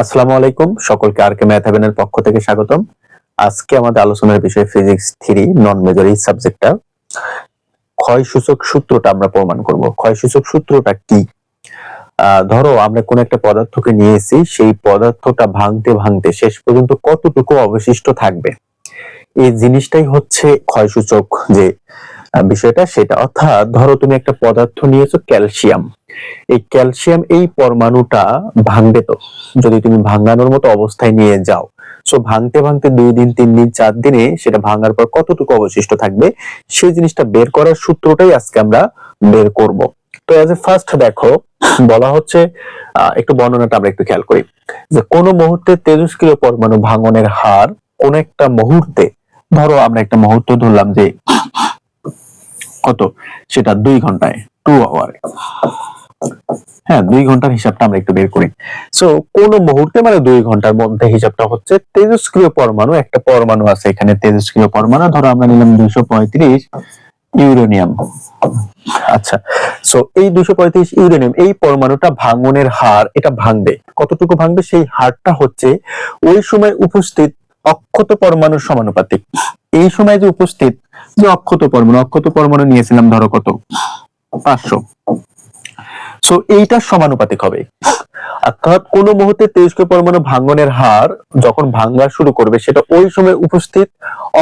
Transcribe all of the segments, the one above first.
আসসালামু আলাইকুম। সকলকে আর কে ম্যাথ হেভেনের পক্ষ থেকে স্বাগতম। আজকে আমাদের আলোচনার বিষয় ফিজিক্স থ্রি নন মেজর এই সাবজেক্টটা। ক্ষয় সূচক সূত্রটা আমরা প্রমাণ করব। ক্ষয় সূচক সূত্রটা কি? ধরো আমরা কোন একটা পদার্থকে নিয়েছি, সেই পদার্থটা ভাঙতে ভাঙতে শেষ পর্যন্ত কতটুকু অবশিষ্ট থাকবে? এই জিনিসটাই হচ্ছে ক্ষয় সূচক যে বিষয়টা সেটা। অর্থাৎ ধরো তুমি একটা পদার্থ নিয়েছো ক্যালসিয়াম। এই ক্যালসিয়াম এই পরমাণুটা ভাঙবে তো। যদি তুমি ভাঙানোর মতো অবস্থায় নিয়ে যাও। সো ভাঙতে ভাঙতে দুই দিন, তিন দিন, চার দিনে সেটা ভাঙার পর কতটুকু অবশিষ্ট থাকবে, সেই জিনিসটা বের করার সূত্রটাই আজকে আমরা বের করব। তো এজ এ ফার্স্ট দেখো, বলা হচ্ছে একটু বর্ণনাটা আমরা একটু খেয়াল করি। যে কোন মুহূর্তে তেজস্ক্রিয় পরমাণু ভাঙনের হার কোন একটা মুহূর্তে, ধরো আমরা একটা মুহূর্ত ধরলাম যে কত? সেটা দুই ঘন্টায় টু আওয়ার হ্যাঁ দুই ঘণ্টার হিসাবটা আমরা একটু বের করি। সো কোন মুহূর্তে মানে দুই ঘণ্টার মধ্যে হিসাবটা হচ্ছে তেজস্ক্রিয় পরমাণু, একটা পরমাণু আছে এখানে তেজস্ক্রিয় পরমাণু, ধরো আমরা নিলাম দুইশো পঁয়ত্রিশ ইউরেনিয়াম। আচ্ছা সো এই দুইশো পঁয়ত্রিশ ইউরেনিয়াম, এই পরমাণুটা ভাঙনের হার, এটা ভাঙবে। কতটুকু ভাঙবে? সেই হারটা হচ্ছে ওই সময় উপস্থিত অক্ষত পরমাণুর সমানুপাতিক। এই সময় যে উপস্থিত, যে অক্ষত পরমাণু অক্ষত পরমাণু নিয়েছিলাম, ধরো কত? পাঁচশো। সো এইটার সমানুপাতিক হবে। অর্থাৎ কোন মুহূর্তে পরমাণু ভাঙ্গনের হার যখন ভাঙ্গা শুরু করবে, সেটা ওই সময় উপস্থিত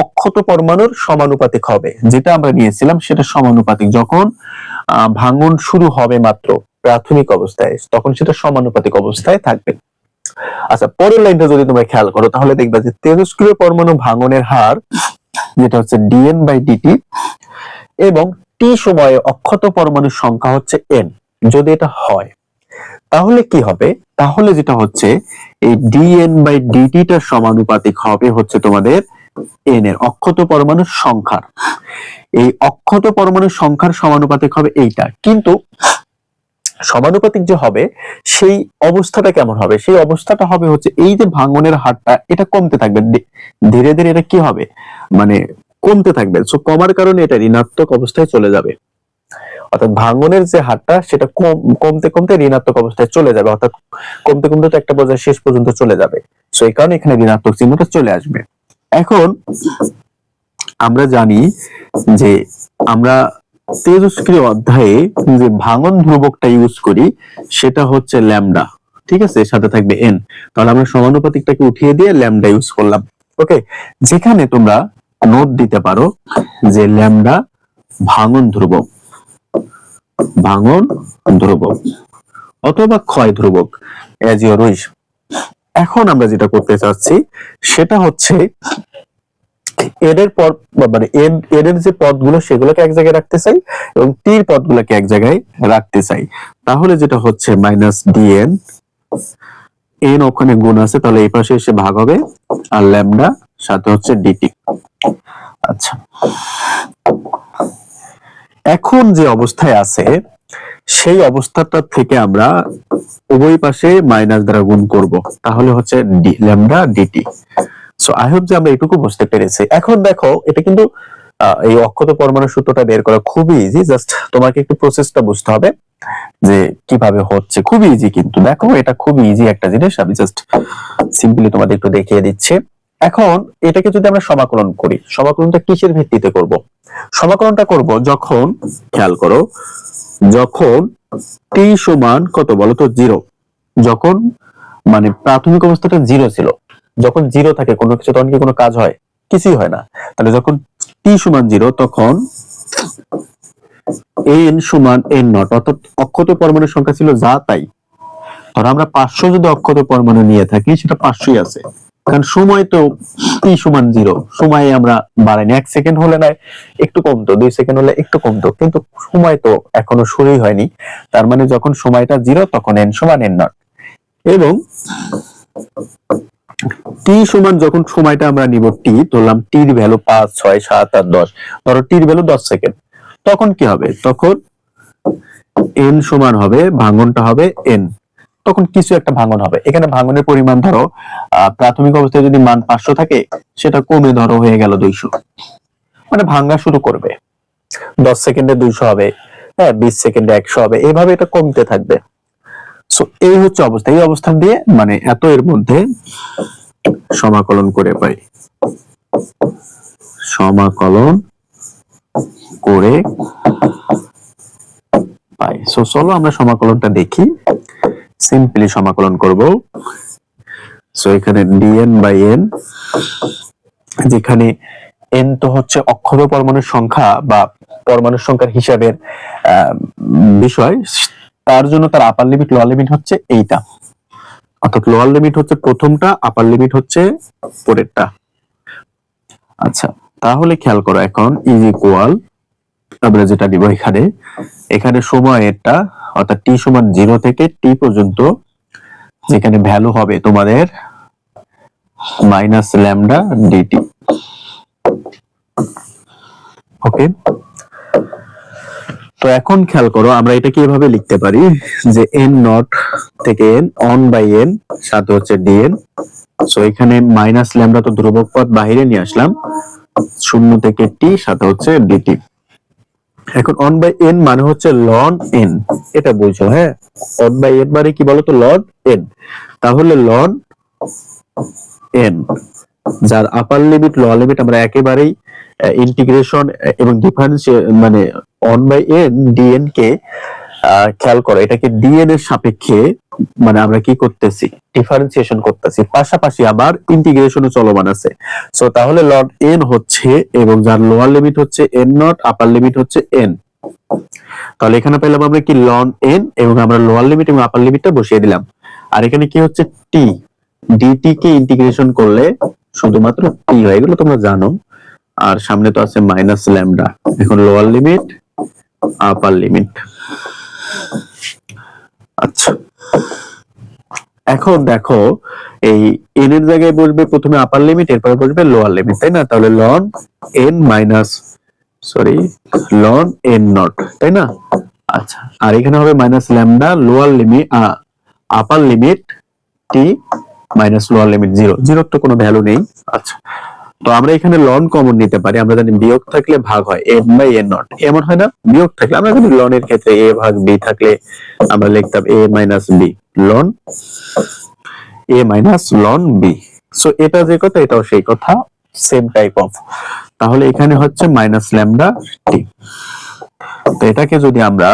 অক্ষত পরমাণুর সমানুপাতিক হবে। যেটা আমরা নিয়েছিলাম, সেটা সমানুপাতিক। যখন ভাঙ্গন শুরু হবে মাত্র প্রাথমিক অবস্থায়, তখন সেটা সমানুপাতিক অবস্থায় থাকবে। আচ্ছা পরের লাইনটা যদি তোমরা খেয়াল করো, তাহলে দেখবা যে তেজস্ক্রিয় পরমাণু ভাঙ্গনের হার, যেটা হচ্ছে ডিএন বাই ডিটি এবং টি সময়ে অক্ষত পরমাণুর সংখ্যা হচ্ছে এন যদি এটা হয়, তাহলে কি হবে? তাহলে যেটা হচ্ছে, এই ডিএন বাই ডিটিটার সমানুপাতিক হবে হচ্ছে তোমাদের এন এর অক্ষত পরমাণুর সংখ্যার। এই অক্ষত পরমাণুর সংখ্যার সমানুপাতিক হবে এইটা। কিন্তু সমানুপাতিক যে হবে, সেই অবস্থাটা কেমন হবে? সেই অবস্থাটা হবে হচ্ছে এই যে ভাঙনের হারটা, এটা কমতে থাকবে। ধীরে ধীরে এটা কি হবে? মানে কমতে থাকবে। সো কমার কারণে এটা ঋণাত্মক অবস্থায় চলে যাবে। অর্থাৎ ভাঙনের যে হারটা, সেটা কম, কমতে কমতে ঋণাত্মক অবস্থায় চলে যাবে। অর্থাৎ কমতে কমতে তো একটা পর্যায়ে শেষ পর্যন্ত চলে যাবে। সো এই কারণে এখানে ঋণাত্মক চিহ্নটা চলে আসবে। এখন আমরা জানি যে আমরা তেজস্ক্রিয় অধ্যায়ে যে ভাঙন ধ্রুবকটা ইউজ করি, সেটা হচ্ছে ল্যামডা ঠিক আছে? সাথে থাকবে এন তাহলে আমরা সমানুপাতিকটাকে উঠিয়ে দিয়ে ল্যামডা ইউজ করলাম। ওকে যেখানে তোমরা নোট দিতে পারো যে ল্যামডা ভাঙন ধ্রুবক ভাঙন ধ্রুবক, অথবা ক্ষয় ধ্রুবক এজ ইউর এখন আমরা যেটা করতে চাচ্ছি, সেটা হচ্ছে এর পর মানে এর এর যে পদগুলো সেগুলোকে এক জায়গায় রাখতে চাই এবং টির পদগুলোকে এক জায়গায় রাখতে চাই। তাহলে যেটা হচ্ছে মাইনাস ডিএন এন ওখানে গুণ আছে, তাহলে এই পাশে এসে ভাগ হবে, আর ল্যামডা সাথে হচ্ছে ডিটি আচ্ছা। এখন যে অবস্থায় আছে, সেই অবস্থাটা থেকে আমরা উভয় পাশে মাইনাস দ্বারা গুণ করব। তাহলে হচ্ছে lambda dt so I hope যে আমরা এটুকু বুঝতে পেরেছি। এখন দেখো, এটা কিন্তু এই অক্ষত পরমাণু সূত্রটা বের করা খুবই ইজি জাস্ট তোমাকে একটু প্রসেসটা বুঝতে হবে যে কীভাবে হচ্ছে। খুবই ইজি কিন্তু। দেখো, এটা খুবই ইজি একটা জিনিস। আমি জাস্ট সিম্পলি তোমাদের একটু দেখিয়ে দিচ্ছি। এখন, এটাকে যদি আমরা সমাকলন করি, সমাকলনটা কিসের ভিত্তিতে করব? সমাকলনটা করব যখন, খেয়াল করো, যখন টি সমান কত বলো তো? জিরো যখন মানে প্রাথমিক অবস্থাটা জিরো ছিল। যখন জিরো থাকে কোনো কিছু, তখন কি কোনো কাজ হয়? কিছুই হয় না। তাহলে যখন টি সমান জিরো তখন এন সমান এন নট অর্থাৎ অক্ষত পরমাণুর সংখ্যা ছিল যা তাই। ধরো আমরা পাঁচশো যদি অক্ষত পরমাণু নিয়ে থাকি, সেটা পাঁচশোই আছে। কারণ সময় তো টি সমান জিরো সময়ে আমরা বাড়াইনি। এক সেকেন্ড হলে না একটু কমতো দুই সেকেন্ড হলে একটু কমতো কিন্তু সময় তো এখনও শুরুই হয়নি। তার মানে যখন সময়টা জিরো তখন এন সমান এন নট এবং টি সমান যখন সময়টা আমরা নিব টি ধরলাম টির ভ্যালু পাঁচ, ছয়, সাত আর দশ। ধরো টির ভ্যালু দশ সেকেন্ড তখন কি হবে? তখন এন সমান হবে, ভাঙনটা হবে এন তখন কিছু একটা ভাঙন হবে। এখানে ভাঙনের পরিমাণ ধরো প্রাথমিক অবস্থায় যদি মান পাঁচশো থাকে, সেটা কমে ধরো হয়ে গেল দুইশো। মানে ভাঙ্গা শুরু করবে। দশ সেকেন্ডে দুইশো হবে হ্যাঁ বিশ সেকেন্ডে একশো হবে। এভাবে এটা কমতে থাকবে। সো এই হচ্ছে অবস্থা। এই অবস্থান দিয়ে মানে এত এর মধ্যে সমাকলন করে পাই। সমাকলন করে পাই। সো চলো আমরা সমাকলনটা দেখি। সিম্পলি সমাকলন করব। সো এখানে ডিএন বাই এন যেখানে এন তো হচ্ছে অক্ষর পরমাণুর সংখ্যা বা পরমাণুর সংখ্যার হিসাবের বিষয়। তার জন্য তার আপার লিমিট লোয়ার লিমিট হচ্ছে এইটা। অর্থাৎ লোয়ার লিমিট হচ্ছে প্রথমটা আপার লিমিট হচ্ছে পরেরটা। আচ্ছা তাহলে খেয়াল করো এখন ইজ ইকুয়াল আমরা যেটা নিব এখানে এখানে সময়েরটা, অর্থাৎ টি সমান জিরো থেকে টি পর্যন্ত যেখানে ভ্যালু হবে তোমাদের মাইনাস ল্যামডা ডিটি ওকে তো এখন খেয়াল করো, আমরা এটাকে এভাবে লিখতে পারি যে এন নট থেকে এন অন বাই এন সাথে হচ্ছে ডিএন সো এখানে মাইনাস ল্যামডা তো ধ্রুবক পদ বাইরে নিয়ে আসলাম, শূন্য থেকে টি সাথে হচ্ছে ডিটি এখন অন বাই এন মানে হচ্ছে লন এন এটা বুঝো হ্যাঁ? অন বাই এন মানে কি বলতো? লন এন তাহলে লন এন যার আপার লিমিট লোয়ার লিমিট আমরা একেবারেই ইন্টিগ্রেশন এবং ডিফারেন্স মানে অন বাই এন ডিএন কে খেয়াল করো, এটাকে ডিএন এর সাপেক্ষে মানে আমরা কি করতেছি? ডিফারেন্সিয়েশন করতেছি। পাশাপাশি আবার ইন্টিগ্রেশনও চলমান আছে। সো তাহলে লন এন হচ্ছে, এবং যার লোয়ার লিমিট হচ্ছে এন নট আপার লিমিট হচ্ছে এন তাহলে এখানে পেলাম আমরা কি লন এন এবং আমরা লোয়ার লিমিট এবং আপার লিমিটটা বসিয়ে দিলাম। আর এখানে কি হচ্ছে? টি ডিটি কে ইন্টিগ্রেশন করলে শুধুমাত্র টি হয় এগুলো তোমরা জানো। আর সামনে তো আছে মাইনাস ল্যামডা এখন লোয়ার লিমিট আপার লিমিট আচ্ছা। এখন দেখো, এই এন এর জায়গায় বসবে প্রথমে আপার লিমিট এরপরে বসবে লোয়ার লিমিট তাই না? তাহলে ln n minus sorry ln n naught তাই না? আচ্ছা আর এখানে হবে minus lambda lower limit upper limit t minus lower limit zero জিরোর তো কোনো ভ্যালু নেই। আচ্ছা তো আমরা এখানে লন কমন নিতে পারি, আমরা জানি বিয়োগ থাকলে ভাগ হয় এন বাই এন নট এমন হয় না? বিয়োগ থাকলে, আমরা জানি লনের ক্ষেত্রে এ ভাগ বি থাকলে আমরা লিখতাম A minus B ln A minus ln B so এটা যে কথা, এটাও সেই কথা সেম টাইপ অফ তাহলে এখানে হচ্ছে মাইনাস ল্যামডা টি তো এটাকে যদি আমরা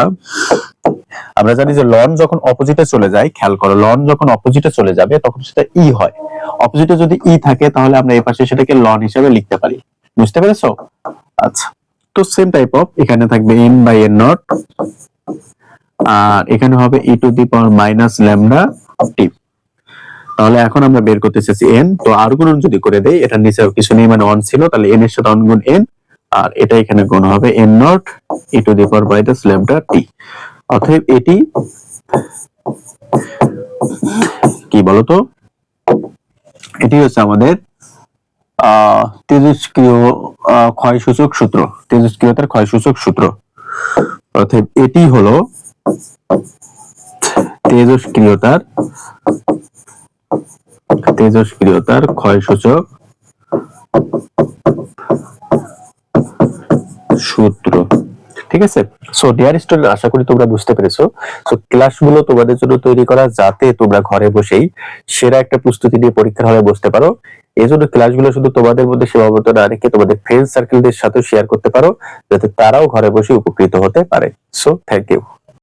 আমরা জানি যে লন যখন অপোজিটে চলে যায়, খেয়াল করো লন যখন অপোজিটে চলে যাবে, তখন সেটা ই হয়। অপোজিটে যদি ই থাকে, তাহলে আমরা এই পাশে সেটাকে লন হিসেবে লিখতে পারি। বুঝতে পেরেছ? আচ্ছা। তো সেম টাইপ অফ এখানে থাকবে এন বাই এন নট আর এখানে হবে e to the power minus lambda t তাহলে এখন আমরা বের করতে চাইছি এন তো আর গুণন যদি করে দেই এটা নিচে কিছু নেই মানে ওয়ান ছিল, তাহলে এন এর সাথে অন গুণ এন আর এটা এখানে গুণ হবে n naught e to the power minus lambda t অতএব এটি, কি বলতো? এটি হচ্ছে আমাদের তেজস্ক্রিয় ক্ষয়সূচক সূত্র, তেজস্ক্রিয়তার ক্ষয়সূচক সূত্র। অতএব এটি হলো তেজস্ক্রিয়তার তেজস্ক্রিয়তার ক্ষয়সূচক সূত্র। ঠিক আছে? সো ডিয়ার স্টুডেন্ট আশা করি তোমরা বুঝতে পেরেছ। সো ক্লাসগুলো তোমাদের জন্য তৈরি করা যাতে তোমরা ঘরে বসেই সেরা একটা প্রস্তুতি নিয়ে পরীক্ষার হলে বসতে পারো। এই জন্য ক্লাসগুলো শুধু তোমাদের মধ্যে সীমাবদ্ধ না রেখে তোমাদের ফ্রেন্ড সার্কেলদের সাথে শেয়ার করতে পারো, যাতে তারাও ঘরে বসে উপকৃত হতে পারে। So thank you